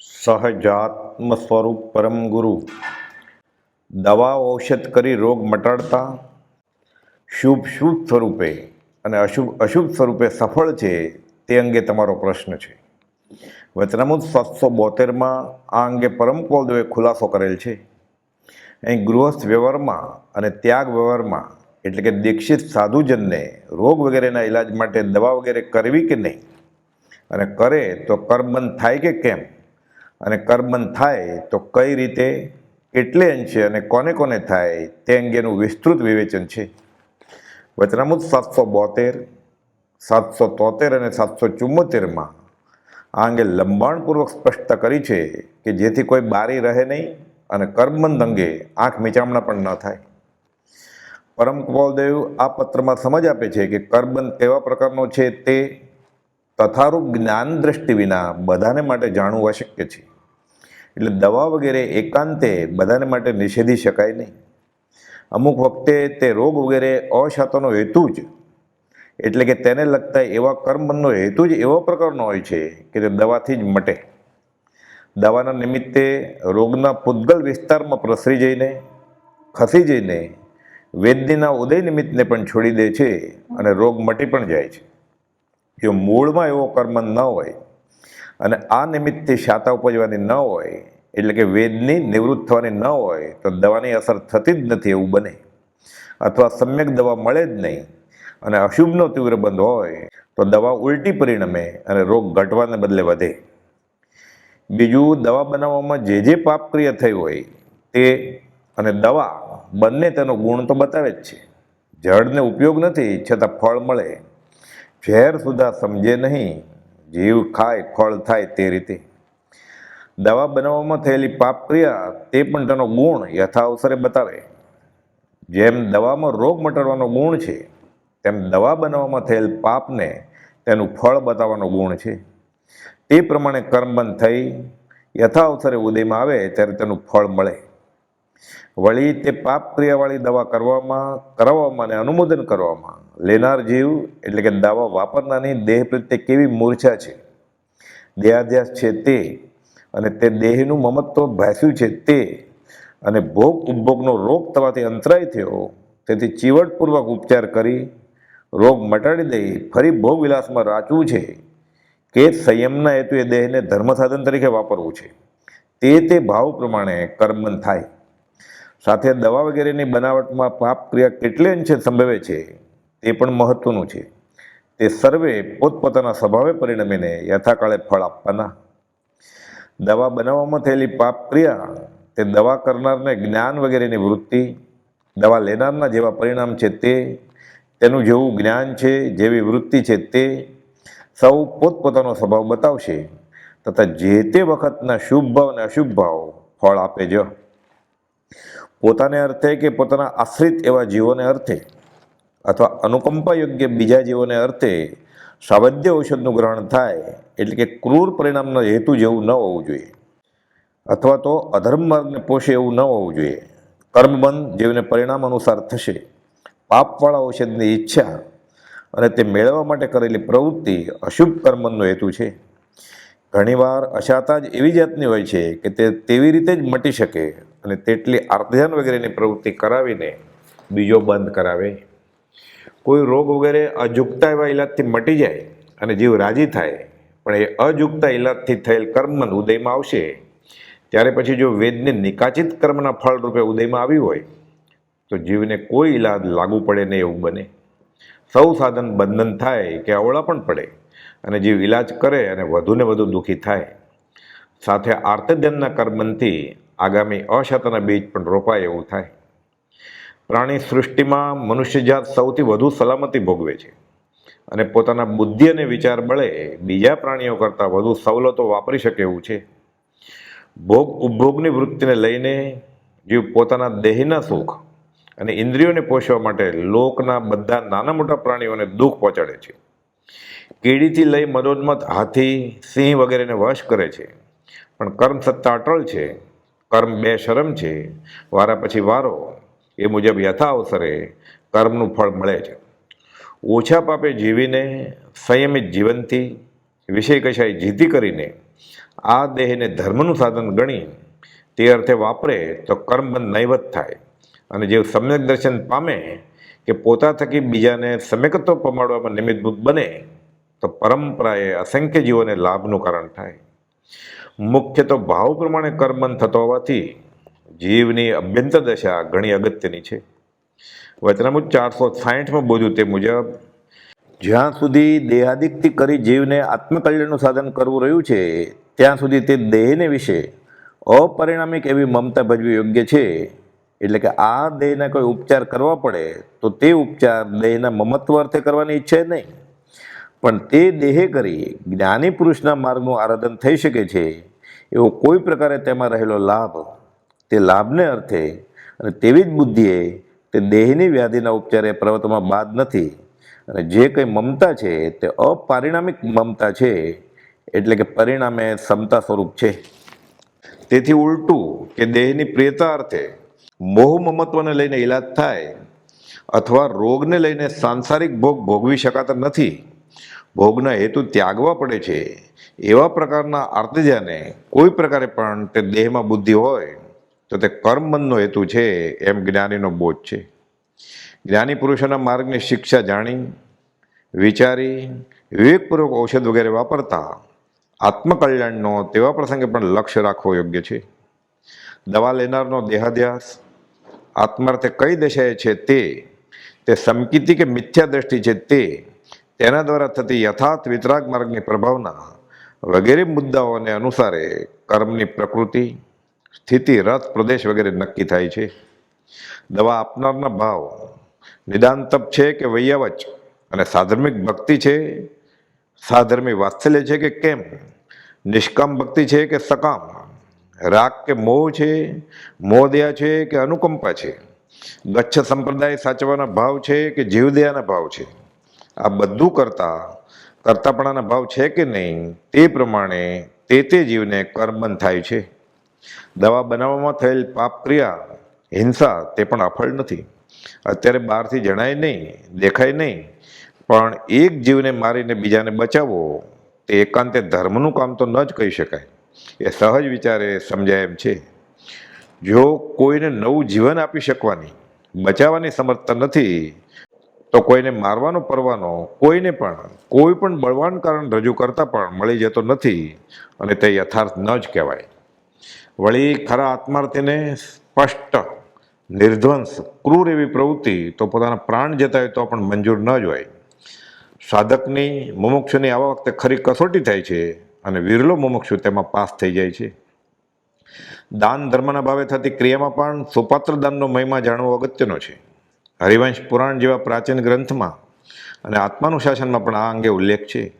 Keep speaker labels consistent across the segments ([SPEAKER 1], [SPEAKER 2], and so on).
[SPEAKER 1] સહજાત્મ સ્વરૂપ પરમ ગુરુ. દવા ઔષધ કરી રોગ મટાડતા, શુભ શુભ સ્વરૂપે અને અશુભ અશુભ સ્વરૂપે સફળ છે તે અંગે તમારો પ્રશ્ન છે. વચનામૃત સાતસો બોતેરમાં આ અંગે પરમ કોલદેવે ખુલાસો કરેલ છે. અહીં ગૃહસ્થ વ્યવહારમાં અને ત્યાગ વ્યવહારમાં એટલે કે દીક્ષિત સાધુજનને રોગ વગેરેના ઇલાજ માટે દવા વગેરે કરવી કે નહીં? અને કરે તો કર્મબંધ થાય કે કેમ? અને કર્મબંધ થાય તો કઈ રીતે, કેટલે અંશે અને કોને કોને થાય, તે અંગેનું વિસ્તૃત વિવેચન છે. વચનામૃત સાતસો બોતેર, સાતસો તોતેર અને સાતસો ચુમ્મોતેરમાં આ અંગે લંબાણપૂર્વક સ્પષ્ટતા કરી છે કે જેથી કોઈ બારી રહે નહીં અને કર્મબંધ અંગે આંખ મીચામણા પણ ન થાય. પરમ કૃપાલદેવ આ પત્રમાં સમજ આપે છે કે કર્મબંધ કેવા પ્રકારનો છે તે તથારૂપ જ્ઞાન દ્રષ્ટિ વિના બધાને માટે જાણવું અશક્ય છે. એટલે દવા વગેરે એકાંતે બધાને માટે નિષેધી શકાય નહીં. અમુક વખતે તે રોગ વગેરે અશાતોનો હેતુ જ, એટલે કે તેને લગતા એવા કર્મબંધનો હેતુ જ એવો પ્રકારનો હોય છે કે તે દવાથી જ મટે. દવાના નિમિત્તે રોગના પૂતગલ વિસ્તારમાં પ્રસરી જઈને, ખસી જઈને, વેદનીના ઉદય નિમિત્તને પણ છોડી દે છે અને રોગ મટી પણ જાય છે. જો મૂળમાં એવો કર્મ ન હોય અને આ નિમિત્તે શાતા ઉપજવાની ન હોય, એટલે કે વેદની નિવૃત્ત થવાની ન હોય, તો દવાની અસર થતી જ નથી એવું બને. અથવા સમ્યક દવા મળે જ નહીં અને અશુભનો તીવ્ર બંધ હોય, તો દવા ઉલટી પરિણમે અને રોગ ઘટવાને બદલે વધે. બીજું, દવા બનાવવામાં જે જે પાપક્રિયા થઈ હોય, તે અને દવા બંને તેનો ગુણ તો બતાવે જ છે. જળને ઉપયોગ નથી છતાં ફળ મળે. ઝેર સુધા સમજે નહીં. જીવ ખાય, ફળ થાય તે રીતે. દવા બનાવવામાં થયેલી પાપ ક્રિયા તે પણ તેનો ગુણ યથા અવસરે બતાવે. જેમ દવામાં રોગ મટાડવાનો ગુણ છે, તેમ દવા બનાવવામાં થયેલ પાપને તેનું ફળ બતાવવાનો ગુણ છે. તે પ્રમાણે કર્મબંધ થઈ યથા અવસરે ઉદયમાં આવે ત્યારે તેનું ફળ મળે. વળી તે પાપ ક્રિયાવાળી દવા કરવામાં, કરાવવામાં અને અનુમોદન કરવામાં લેનાર જીવ એટલે કે દવા વાપરનારની દેહ પ્રત્યે કેવી મૂર્છા છે? દેહાધ્યાસ છે તે અને તે દેહનું મમત્વ ભાસ્યું છે તે અને ભોગ ઉપભોગનો રોગ થવાથી અંતરાય થયો. તેથી ચીવટપૂર્વક ઉપચાર કરી રોગ મટાડી દઈ ફરી ભોગ વિલાસમાં રાચવું છે કે સંયમના હેતુએ દેહને ધર્મ સાધન તરીકે વાપરવું છે. તે તે ભાવ પ્રમાણે કર્મન થાય. સાથે દવા વગેરેની બનાવટમાં પાપ ક્રિયા કેટલે અંશે સંભવે છે? તે પણ મહત્વનું છે. તે સર્વે પોતપોતાના સ્વભાવે પરિણમીને યથાકાળે ફળ આપવાના. દવા બનાવવામાં થયેલી પાપ ક્રિયા, તે દવા કરનારને જ્ઞાન વગેરેની વૃત્તિ, દવા લેનારના જેવા પરિણામ છે તે, તેનું જેવું જ્ઞાન છે, જેવી વૃત્તિ છે તે, સૌ પોતપોતાનો સ્વભાવ બતાવશે, તથા જે તે વખતના શુભ ભાવ અને અશુભ ભાવ ફળ આપે જ. પોતાને અર્થે કે પોતાના આશ્રિત એવા જીવોને અર્થે? અથવા અનુકંપા યોગ્ય બીજા જીવોને અર્થે સાવધ્ય ઔષધનું ગ્રહણ થાય એટલે કે ક્રૂર પરિણામનો હેતુ જેવું ન હોવું જોઈએ. અથવા તો અધર્મ માર્ગને પોષે એવું ન હોવું જોઈએ. કર્મબંધ જેવને પરિણામ અનુસાર થશે. પાપવાળા ઔષધની ઈચ્છા અને તે મેળવવા માટે કરેલી પ્રવૃત્તિ અશુભ કર્મનો હેતુ છે. ઘણીવાર અશાતા જ એવી જાતની હોય છે કે તે તેવી રીતે જ મટી શકે અને તેટલી આર્ધ્યાન વગેરેની પ્રવૃત્તિ કરાવીને બીજો બંધ કરાવે. કોઈ રોગ વગેરે અજુગતા એવા ઇલાજથી મટી જાય અને જીવ રાજી થાય, પણ એ અજુગતા ઇલાજથી થયેલ કર્મન ઉદયમાં આવશે. ત્યારે પછી જો વેદને નિકાચિત કર્મના ફળ રૂપે ઉદયમાં આવ્યું હોય, તો જીવને કોઈ ઇલાજ લાગુ પડે નહીં એવું બને. સૌ સાધન બંધન થાય કે અવળા પણ પડે, અને જીવ ઇલાજ કરે અને વધુને વધુ દુઃખી થાય. સાથે આર્તજનના કર્મનથી આગામી અશતના બીજ પણ રોપાય એવું થાય. પ્રાણી સૃષ્ટિમાં મનુષ્યજાત સૌથી વધુ સલામતી ભોગવે છે. અને પોતાના બુદ્ધિ અને વિચાર બળે બીજા પ્રાણીઓ કરતાં વધુ સવલતો વાપરી શકે એવું છે. ભોગ ઉપભોગની વૃત્તિને લઈને જીવ પોતાના દેહના સુખ અને ઇન્દ્રિયોને પોષવા માટે લોકના બધા નાના મોટા પ્રાણીઓને દુઃખ પહોંચાડે છે. કીડીથી લઈ મદોન્મત હાથી, સિંહ વગેરેને વશ કરે છે. પણ કર્મ સત્તા અટળ છે. કર્મ બે શરમ છે. વારા પછી વારો. એ મુજબ યથા અવસરે કર્મનું ફળ મળે છે. ઓછા પાપે જીવીને સંયમિત જીવનથી વિષય કશાય જીતી કરીને આ દેહને ધર્મનું સાધન ગણી તે અર્થે વાપરે તો કર્મબંધ નૈવત થાય. અને જે સમ્યક દર્શન પામે કે પોતા થકી બીજાને સમ્યકત્વ પમાડવામાં નિમિત્તભૂત બને તો પરંપરાએ અસંખ્ય જીવોને લાભનું કારણ થાય. મુખ્ય તો ભાવ પ્રમાણે કર્મબંધ થતો હોવાથી જીવની અભ્યંતર દશા ઘણી અગત્યની છે. વચનામુજ ચારસો સાહીઠમાં બોલ્યું તે મુજબ, જ્યાં સુધી દેહાદિકથી કરી જીવને આત્મકલ્યાણનું સાધન કરવું રહ્યું છે, ત્યાં સુધી તે દેહને વિશે અપરિણામિક એવી મમતા ભજવી યોગ્ય છે. એટલે કે આ દેહના કોઈ ઉપચાર કરવા પડે, તો તે ઉપચાર દેહના મમત્વ અર્થે કરવાની ઈચ્છા નહીં. પણ તે દેહે કરી જ્ઞાની પુરુષના માર્ગનું આરાધન થઈ શકે છે, એવો કોઈ પ્રકારે તેમાં રહેલો લાભ તે લાભને અર્થે અને તેવી જ બુદ્ધિએ તે દેહની વ્યાધિના ઉપચારે પ્રવર્તમાં બાદ નથી. અને જે કંઈ મમતા છે તે અપારિણામિક મમતા છે, એટલે કે પરિણામે સમતા સ્વરૂપ છે. તેથી ઉલટું કે દેહની પ્રિયતા અર્થે મોહ મમત્વને લઈને ઈલાજ થાય અથવા રોગને લઈને સાંસારિક ભોગ ભોગવી શકાતા નથી. ભોગના હેતુ ત્યાગવા પડે છે. એવા પ્રકારના આર્તજાને કોઈ પ્રકારે પણ તે દેહમાં બુદ્ધિ હોય તો તે કર્મબંધનો હેતુ છે, એમ જ્ઞાનીનો બોધ છે. જ્ઞાની પુરુષોના માર્ગની શિક્ષા જાણી, વિચારી, વિવેકપૂર્વક ઔષધ વગેરે વાપરતા આત્મકલ્યાણનો તેવા પ્રસંગે પણ લક્ષ્ય રાખવો યોગ્ય છે. દવા લેનારનો દેહાધ્યાસ આત્માર્થે કઈ દશાએ છે તે તે સમકીતિ કે મિથ્યા દ્રષ્ટિ છે તે, તેના દ્વારા થતી યથાર્થ વિતરાગ માર્ગની પ્રભાવના વગેરે મુદ્દાઓને અનુસારે કર્મની પ્રકૃતિ સ્થિતિ, રથ, પ્રદેશ વગેરે નક્કી થાય છે. દવા આપનારના ભાવ નિદાન તપ છે કે વૈયાવચ અને સાધર્મિક ભક્તિ છે? સાધર્મી વાત્સલ્ય છે કે કેમ? નિષ્કામ ભક્તિ છે કે સકામ? રાગ કે મોહ છે? મોહદયા છે કે અનુકંપા છે? ગચ્છ સંપ્રદાય સાચવાના ભાવ છે કે જીવદયાના ભાવ છે? આ બધું કરતા, કરતાપણાના ભાવ છે કે નહીં? તે પ્રમાણે તે તે જીવને કર્મબંધ થાય છે. દવા બનાવવામાં થયેલ પાપ ક્રિયા હિંસા તે પણ અફળ નથી. અત્યારે બહારથી જણાય નહીં, દેખાય નહીં. પણ એક જીવને મારીને બીજાને બચાવવો, તે એકાંતે ધર્મનું કામ તો ન જ કહી શકાય. એ સહજ વિચારે સમજાય એમ છે. જો કોઈને નવું જીવન આપી શકવાની, બચાવવાની સમર્થતા નથી, તો કોઈને મારવાનો, પરવાનો, કોઈને પણ, કોઈ પણ બળવાન કારણ રજૂ કરતાં પણ મળી જતો નથી અને તે યથાર્થ ન જ કહેવાય. વળી ખરા આત્માર્થીને સ્પષ્ટ, નિર્ધ્વંસ, ક્રૂર એવી પ્રવૃત્તિ તો પોતાના પ્રાણ જતા હોય તો પણ મંજૂર ન જ હોય. સાધકની, મુમુક્ષુની આવા વખતે ખરી કસોટી થાય છે અને વિરલો મુમુક્ષુ તેમાં પાસ થઈ જાય છે. દાન ધર્મના ભાવે થતી ક્રિયામાં પણ સુપાત્ર દાનનો મહિમા જાણવો અગત્યનો છે. હરિવંશ પુરાણ જેવા પ્રાચીન ગ્રંથમાં અને આત્માનુશાસનમાં પણ આ અંગે ઉલ્લેખ છે.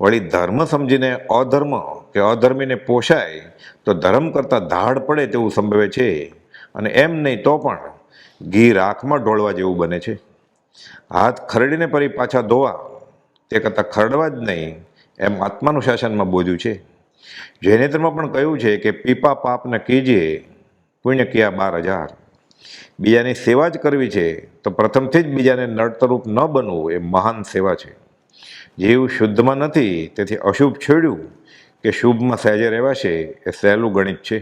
[SPEAKER 1] વળી ધર્મ સમજીને અધર્મ કે અધર્મીને પોષાય તો ધર્મ કરતાં ધાડ પડે તેવું સંભવે છે. અને એમ નહીં તો પણ ઘી રાખમાં ઢોળવા જેવું બને છે. હાથ ખરડીને પરી પાછા ધોવા તે કરતાં ખરડવા જ નહીં એમ આત્માનું શાસનમાં બોધ્યું છે. જૈનેતરમાં પણ કહ્યું છે કે પીપા પાપને કીજે પુણ્ય કિયા બાર હજાર. બીજાની સેવા જ કરવી છે તો પ્રથમથી જ બીજાને નડતરૂપ ન બનવું એ મહાન સેવા છે. જીવ શુદ્ધમાં નથી, તેથી અશુભ છેડ્યું કે શુભમાં સહેજે રહેવાશે એ સહેલું ગણિત છે.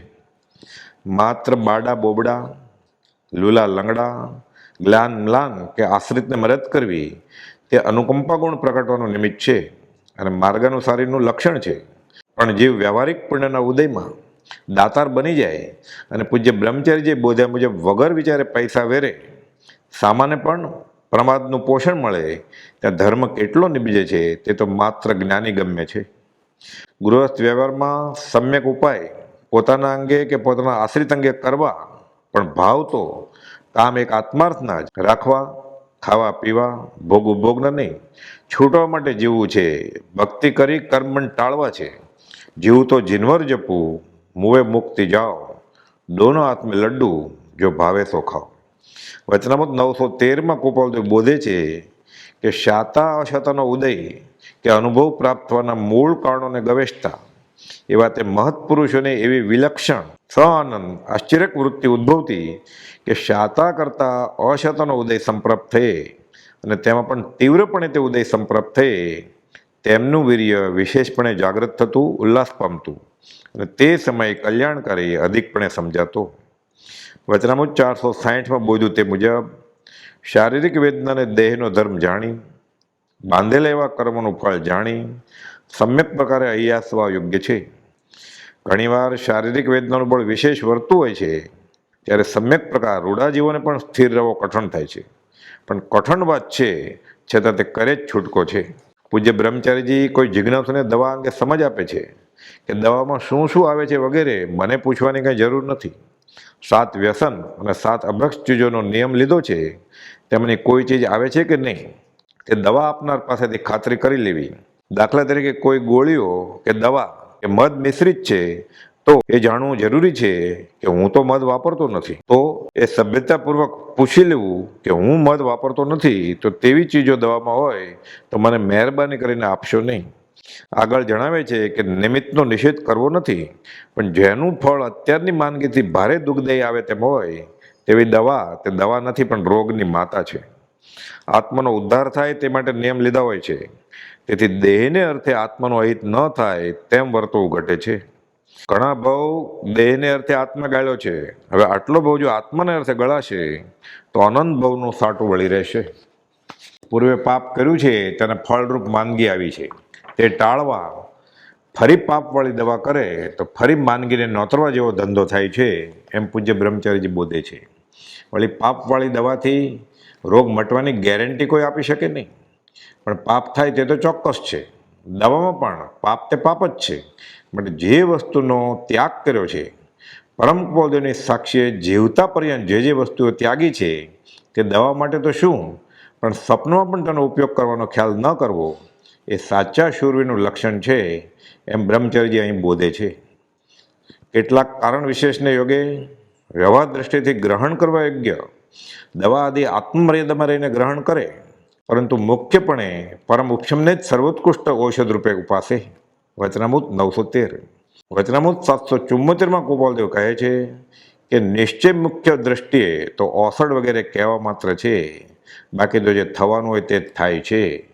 [SPEAKER 1] માત્ર બાડા બોબડા, લુલા લંગડા, ગ્લાન મ્લાન કે આશ્રિતને મદદ કરવી, તે અનુકંપા ગુણ પ્રગટવાનું નિમિત્ત છે અને માર્ગાનુસારીનું લક્ષણ છે. પણ જીવ વ્યવહારિક પુણ્યના ઉદયમાં દાતાર બની જાય અને પૂજ્ય બ્રહ્મચારી બોધ્યા મુજબ વગર વિચારે પૈસા વેરે. સામાન્ય પણ પ્રમાદનું પોષણ મળે, ત્યાં ધર્મ કેટલો નિભજે છે, તે તો માત્ર જ્ઞાની ગમ્ય છે. ગૃહસ્થ વ્યવહારમાં સમ્યક ઉપાય, પોતાના અંગે કે પોતાના આશ્રિત અંગે કરવા, પણ ભાવ તો કામ એક આત્માર્થના જ. રાખવા, ખાવા, પીવા, ભોગ ઉપભોગના નહીં. છૂટવા માટે જીવવું છે, ભક્તિ કરી કર્મણ ટાળવા છે. જીવું તો જીનવર જપવું, મુવે મુક્તિ જાઓ. દોનો હાથ લડ્ડુ, જો ભાવે તો ખાઓ. વચનામત નવસો તેરમાં ગોપાલદેવ બોધે છે કે શાતા અશાતાનો ઉદય કે અનુભવ પ્રાપ્ત થવાના મૂળ કારણોને ગવેષતા. એવા તે મહત્પુરુષોને એવી વિલક્ષણ સ આનંદ આશ્ચર્યક વૃત્તિ ઉદ્ભવતી કે શાતા કરતા અશાતાનો ઉદય સંપ્રાપ્ત થયે અને તેમાં પણ તીવ્રપણે તે ઉદય સંપ્રાપ્ત થયે. તેમનું વીર્ય વિશેષપણે જાગૃત થતું, ઉલ્લાસ પામતું અને તે સમયે કલ્યાણકારી અધિકપણે સમજાતો. વચનામું ચારસો સાહીઠમાં બોધ્યું તે મુજબ, શારીરિક વેદનાને દેહનો ધર્મ જાણી, બાંધેલા એવા કર્મનું ફળ જાણી, સમ્યક પ્રકારે અહિયાસવા યોગ્ય છે. ઘણીવાર શારીરિક વેદનાનું બળ વિશેષ વર્તું હોય છે, ત્યારે સમ્યક પ્રકાર રૂઢાજીવોને પણ સ્થિર રહેવો કઠણ થાય છે. પણ કઠણ વાત છે, છતાં તે કરે જ છૂટકો છે. પૂજ્ય બ્રહ્મચારીજી કોઈ જિજ્ઞાસુને દવા અંગે સમજ આપે છે કે દવામાં શું શું આવે છે વગેરે, મને પૂછવાની કંઈ જરૂર નથી. સાત વ્યસન અને સાત અભક્ષ ચીજોનો નિયમ લીધો છે, તેમની કોઈ ચીજ આવે છે કે નહીં, તે દવા આપનાર પાસેથી ખાતરી કરી લેવી. દાખલા તરીકે કોઈ ગોળીઓ કે દવા કે મધ મિશ્રિત છે, તો એ જાણવું જરૂરી છે કે હું તો મધ વાપરતો નથી. તો એ સભ્યતાપૂર્વક પૂછી લેવું કે હું મધ વાપરતો નથી, તો તેવી ચીજો દવામાં હોય તો મને મહેરબાની કરીને આપશો નહીં. આગળ જણાવે છે કે નિમિત્તનો નિષેધ કરવો નથી, પણ જેનું ફળ અત્યારની માંદગીથી ભારે દુઃખદાયી આવે તેમ હોય, તેવી દવા, તે દવા નથી, પણ રોગની માતા છે. આત્માનો ઉદ્ધાર થાય તે માટે નિયમ લીધા હોય છે. તેથી દેહને અર્થે આત્માનો અહિત ન થાય તેમ વર્તવું ઘટે છે. ઘણા ભાવ દેહને અર્થે આત્મા ગાળ્યો છે. હવે આટલો ભાવ જો આત્માને અર્થે ગળાશે, તો અનંત ભાવનું સાટું વળી રહેશે. પૂર્વે પાપ કર્યું છે, તેને ફળરૂપ માંદગી આવી છે. તે ટાળવા ફરી પાપવાળી દવા કરે તો ફરી માનગીને નોતરવા જેવો ધંધો થાય છે એમ પૂજ્ય બ્રહ્મચારીજી બોધે છે. વળી પાપવાળી દવાથી રોગ મટવાની ગેરંટી કોઈ આપી શકે નહીં. પણ પાપ થાય તે તો ચોક્કસ છે. દવામાં પણ પાપ તે પાપ જ છે. બટ જે વસ્તુનો ત્યાગ કર્યો છે, પરમ પૌદોની સાક્ષીએ જીવતા પર્યંત જે જે વસ્તુઓ ત્યાગી છે, તે દવા માટે તો શું? પણ સપનોમાં પણ તેનો ઉપયોગ કરવાનો ખ્યાલ ન કરવો. એ સાચા શૂરવીરનું લક્ષણ છે, એમ બ્રહ્મચર્યજી અહીં બોધે છે. કેટલાક કારણ વિશેષને યોગે વ્યવહાર દ્રષ્ટિથી ગ્રહણ કરવા યોગ્ય. દવા આદિ આત્મમર્યાદામાં રહીને ગ્રહણ કરે, પરંતુ મુખ્યપણે પરમ ઉપશમને જ સર્વોત્કૃષ્ટ ઔષધ રૂપે ઉપાસે. વચનામૃત નવસો તેર. વચનામૃત સાતસો ચુમ્મોતેરમાં ગોપાલદેવ કહે છે કે નિશ્ચય મુખ્ય દ્રષ્ટિએ તો ઓસડ વગેરે કહેવા માત્ર છે. બાકી તો જે થવાનું હોય તે જ થાય છે.